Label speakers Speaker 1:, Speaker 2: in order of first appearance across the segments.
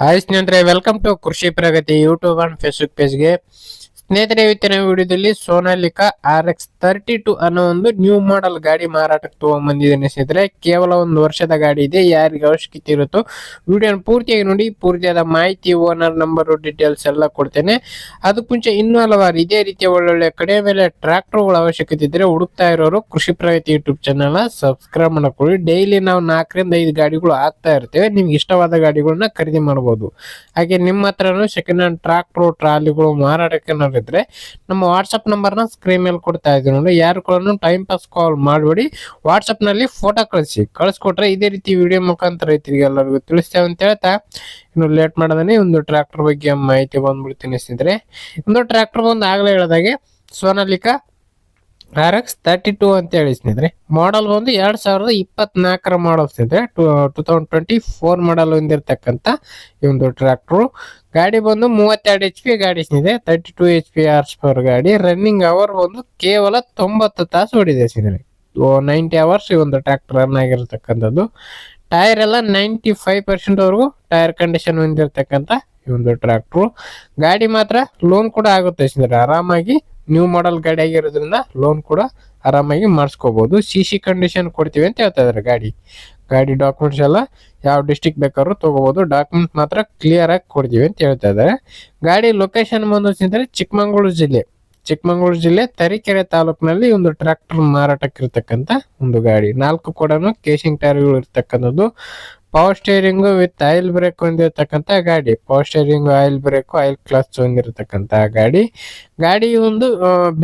Speaker 1: Hi ಸ್ನೇಹಿತರೆ welcome to Krishi Pragati YouTube and Facebook ಪೇಜ್ಗೆ ಸ್ನೇಹಿತರೆ, ಇವತ್ತಿನ ವಿಡಿಯೋದಲ್ಲಿ Sonalika R X thirty two ಅನ್ನೋ ಒಂದು ನ್ಯೂ ಮಾಡೆಲ್ ಗಾಡಿ ಮಾರಾಟಕ್ಕೆ ತಗೊಂಡ್ಬಂದಿದ್ದೇನೆ ಸ್ನೇಹಿತರೆ. ಕೇವಲ ಒಂದು ವರ್ಷದ ಗಾಡಿ ಇದೆ, ಯಾರಿಗೆ ಅವಶ್ಯಕತೆ ಇರುತ್ತೋ ವಿಡಿಯೋನ ಪೂರ್ತಿಯಾಗಿ ನೋಡಿ, ಪೂರ್ತಿಯಾದ ಮಾಹಿತಿ ಓನರ್ ನಂಬರು ಡೀಟೇಲ್ಸ್ ಎಲ್ಲ ಕೊಡ್ತೇನೆ. ಅದಕ್ಕೆ ಮುಂಚೆ ಇನ್ನೂ ಹಲವಾರು ಇದೇ ರೀತಿಯ ಒಳ್ಳೊಳ್ಳೆ ಕಡೆ ಮೇಲೆ ಟ್ರ್ಯಾಕ್ಟರ್ಗಳ ಅವಶ್ಯಕತೆ ಇದ್ದರೆ ಹುಡುಕ್ತಾ ಇರೋರು ಕೃಷಿ ಪ್ರಗತಿ ಯೂಟ್ಯೂಬ್ ಚಾನಲ್ನ ಸಬ್ಸ್ಕ್ರೈಬ್ ಮಾಡ್ಕೊಳ್ಳಿ. ಡೈಲಿ ನಾವು ನಾಲ್ಕರಿಂದ ಐದು ಗಾಡಿಗಳು ಆಗ್ತಾ ಇರ್ತೇವೆ. ನಿಮ್ಗೆ ಇಷ್ಟವಾದ ಗಾಡಿಗಳನ್ನ ಖರೀದಿ ಮಾಡ್ಬೋದು. ಹಾಗೆ ನಿಮ್ಮ ಹತ್ರನೂ ಸೆಕೆಂಡ್ ಹ್ಯಾಂಡ್ ಟ್ರ್ಯಾಕ್ಟ್ರು ಟ್ರಾಲಿಗಳು ಮಾರಾಟಕ್ಕೆ ಇದ್ರೆ ನಮ್ಮ ವಾಟ್ಸಪ್ ನಂಬರ್ನ ಸ್ಕ್ರೀನ್ ಮೇಲೆ ಕೊಡ್ತಾ ಇದ್ದೀವಿ ನೋಡಿ. ಯಾರು ಕೂಡ ಟೈಮ್ ಪಾಸ್ ಕಾಲ್ ಮಾಡಬೇಡಿ. ವಾಟ್ಸಪ್ನಲ್ಲಿ ಫೋಟೋ ಕಳಿಸಿ. ಕಳಿಸ್ಕೊಟ್ರೆ ಇದೇ ರೀತಿ ವಿಡಿಯೋ ಮುಖಾಂತರ ರೈತರಿಗೆ ಎಲ್ಲರಿಗೂ ತಿಳಿಸ್ತೇವೆ ಅಂತ ಹೇಳ್ತಾ. ಇನ್ನು ಲೇಟ್ ಮಾಡದೇ ಒಂದು ಟ್ರ್ಯಾಕ್ಟರ್ ಬಗ್ಗೆ ಮಾಹಿತಿ ಬಂದ್ಬಿಡ್ತೀನಿ ಸ್ನೇಹಿತರೆ. ಒಂದು ಟ್ರ್ಯಾಕ್ಟರ್ ಬಂದು ಆಗಲೇ ಹೇಳಿದಾಗೆ Sonalika R X thirty two ಅಂತ ಹೇಳಿ ಸ್ನೇಹಿತರೆ. ಮಾಡಲ್ ಬಂದು ಎರಡ್ ಸಾವಿರದ ಇಪ್ಪತ್ನಾಲ್ಕರ ಮಾಡಲ್ ಸ್ನೇಹಿತರೆ. Two two thousand twenty four model ಹೊಂದಿರತಕ್ಕಂಥ ಈ ಒಂದು ಟ್ರ್ಯಾಕ್ಟ್ರು ಗಾಡಿ ಬಂದು ಮೂವತ್ತೆರಡು ಎಚ್ ಪಿ ಗಾಡಿ ಸ್ನೇಹಿತರೆ. Thirty two H P horse power ಗಾಡಿ. ರನ್ನಿಂಗ್ ಅವರ್ ಬಂದು ಕೇವಲ ತೊಂಬತ್ತು ತಾಸು ಹೊಡಿದೆ ಸ್ನೇಹಿತರೆ. ನೈಂಟಿ ಅವರ್ಸ್ ಈ ಒಂದು ಟ್ರ್ಯಾಕ್ಟರ್ ರನ್ ಆಗಿರತಕ್ಕಂಥದ್ದು. ಟೈರ್ ಎಲ್ಲ ನೈಂಟಿ ಫೈವ್ ಪರ್ಸೆಂಟ್ ವರೆಗೂ ಟೈರ್ ಕಂಡೀಷನ್ ಹೊಂದಿರತಕ್ಕಂಥ ಈ ಒಂದು ಟ್ರ್ಯಾಕ್ಟ್ರು ಗಾಡಿ ಮಾತ್ರ ಲೋನ್ ಕೂಡ ಆಗುತ್ತೆ ಸ್ನೇಹಿತರೆ. ಆರಾಮಾಗಿ ನ್ಯೂ ಮಾಡೆಲ್ ಗಾಡಿ ಆಗಿರೋದ್ರಿಂದ ಲೋನ್ ಕೂಡ ಆರಾಮಾಗಿ ಮಾಡಿಸ್ಕೋಬಹುದು ಸಿ ಸಿ ಕಂಡೀಷನ್ ಕೊಡ್ತೀವಿ ಅಂತ ಹೇಳ್ತಾ ಇದಾರೆ ಗಾಡಿ. ಗಾಡಿ ಡಾಕ್ಯುಮೆಂಟ್ಸ್ ಎಲ್ಲ ಯಾವ ಡಿಸ್ಟಿಕ್ ಬೇಕಾದ್ರೂ ತಗೋಬಹುದು ಡಾಕ್ಯುಮೆಂಟ್ ಮಾತ್ರ ಕ್ಲಿಯರ್ ಆಗಿ ಕೊಡ್ತೀವಿ ಅಂತ ಹೇಳ್ತಾ ಇದ್ದಾರೆ ಗಾಡಿ ಲೊಕೇಶನ್ ಬಂದು ಸ್ನೇಹಿತರೆ ಚಿಕ್ಕಮಗಳೂರು ಜಿಲ್ಲೆ. ಚಿಕ್ಕಮಗಳೂರು ಜಿಲ್ಲೆ ತರೀಕೆರೆ ತಾಲೂಕಿನಲ್ಲಿ ಒಂದು ಟ್ರ್ಯಾಕ್ಟರ್ ಮಾರಾಟಕ್ಕಿರ್ತಕ್ಕಂಥ ಒಂದು ಗಾಡಿ. ನಾಲ್ಕು ಕೂಡ ಕೇಸಿಂಗ್ ಟೈರ್ಗಳು ಇರ್ತಕ್ಕಂಥದ್ದು. Power steering with oil brake ಹೊಂದಿರತಕ್ಕಂತ ಗಾಡಿ. Power steering oil brake oil clutch ಹೊಂದಿರತಕ್ಕಂತಹ ಗಾಡಿ. ಗಾಡಿ ಒಂದು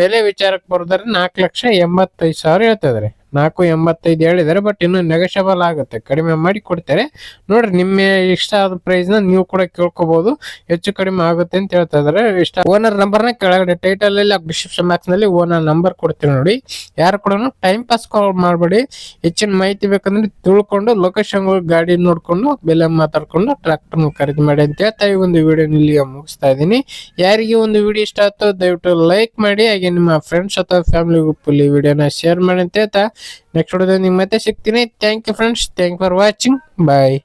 Speaker 1: ಬೆಲೆ ವಿಚಾರಕ್ಕೆ ಬರೋದಾದ್ರೆ ನಾಲ್ಕು ಲಕ್ಷ ಎಂಬತ್ತೈದು ಸಾವಿರ ಹೇಳ್ತಿದ್ದಾರೆ ನಾಲ್ಕು ಎಂಬತ್ತೈದು ಹೇಳಿದ್ದಾರೆ ಬಟ್ ಇನ್ನು ನೆಗೋಷಿಯಬಲ್ ಆಗುತ್ತೆ. ಕಡಿಮೆ ಮಾಡಿ ಕೊಡ್ತಾರೆ. ನೋಡ್ರಿ, ನಿಮ್ಮ ಇಷ್ಟ ಆದ ಪ್ರೈಸ್ನ ನೀವು ಕೂಡ ಕೇಳ್ಕೊಬಹುದು ಹೆಚ್ಚು ಕಡಿಮೆ ಆಗುತ್ತೆ ಅಂತ ಹೇಳ್ತಾ ಇದಾರೆ ಇಷ್ಟ ಓನರ್ ನಂಬರ್ನ ಕೆಳಗಡೆ ಟೈಟಲ್ ಅಲ್ಲಿ ಡಿಸ್ಕ್ರಿಪ್ಷನ್ ಬಾಕ್ಸ್ನಲ್ಲಿ ಓನರ್ ನಂಬರ್ ಕೊಡ್ತೀವಿ ನೋಡಿ. ಯಾರು ಕೂಡ ಟೈಮ್ ಪಾಸ್ ಕಾಲ್ ಮಾಡಬೇಡಿ. ಹೆಚ್ಚಿನ ಮಾಹಿತಿ ಬೇಕಂದ್ರೆ ತಿಳ್ಕೊಂಡು ಲೊಕೇಶನ್ ಗಾಡಿ ನೋಡ್ಕೊಂಡು, ಬೆಲೆ ಮಾತಾಡ್ಕೊಂಡು ಟ್ರಾಕ್ಟರ್ ಖರೀದಿ ಮಾಡಿ ಅಂತ ಹೇಳ್ತಾ ಈ ಒಂದು ವಿಡಿಯೋ ಇಲ್ಲಿ ಮುಗಿಸ್ತಾ ಇದ್ದೀನಿ. ಯಾರಿಗೆ ಒಂದು ವಿಡಿಯೋ ಇಷ್ಟ ಆಯ್ತು, ದಯವಿಟ್ಟು ಲೈಕ್ ಮಾಡಿ. ಹಾಗೆ ನಿಮ್ಮ ಫ್ರೆಂಡ್ಸ್ ಅಥವಾ ಫ್ಯಾಮಿಲಿ ಗ್ರೂಪ್ ವಿಡಿಯೋನ ಶೇರ್ ಮಾಡಿ ಅಂತ ಹೇಳ್ತಾ ನೆಕ್ಸ್ಟ್ ವಿಡಿಯೋದಲ್ಲಿ ನಿಮ್ ಮತ್ತೆ ಸಿಗ್ತೀನಿ thank you friends thank for watching bye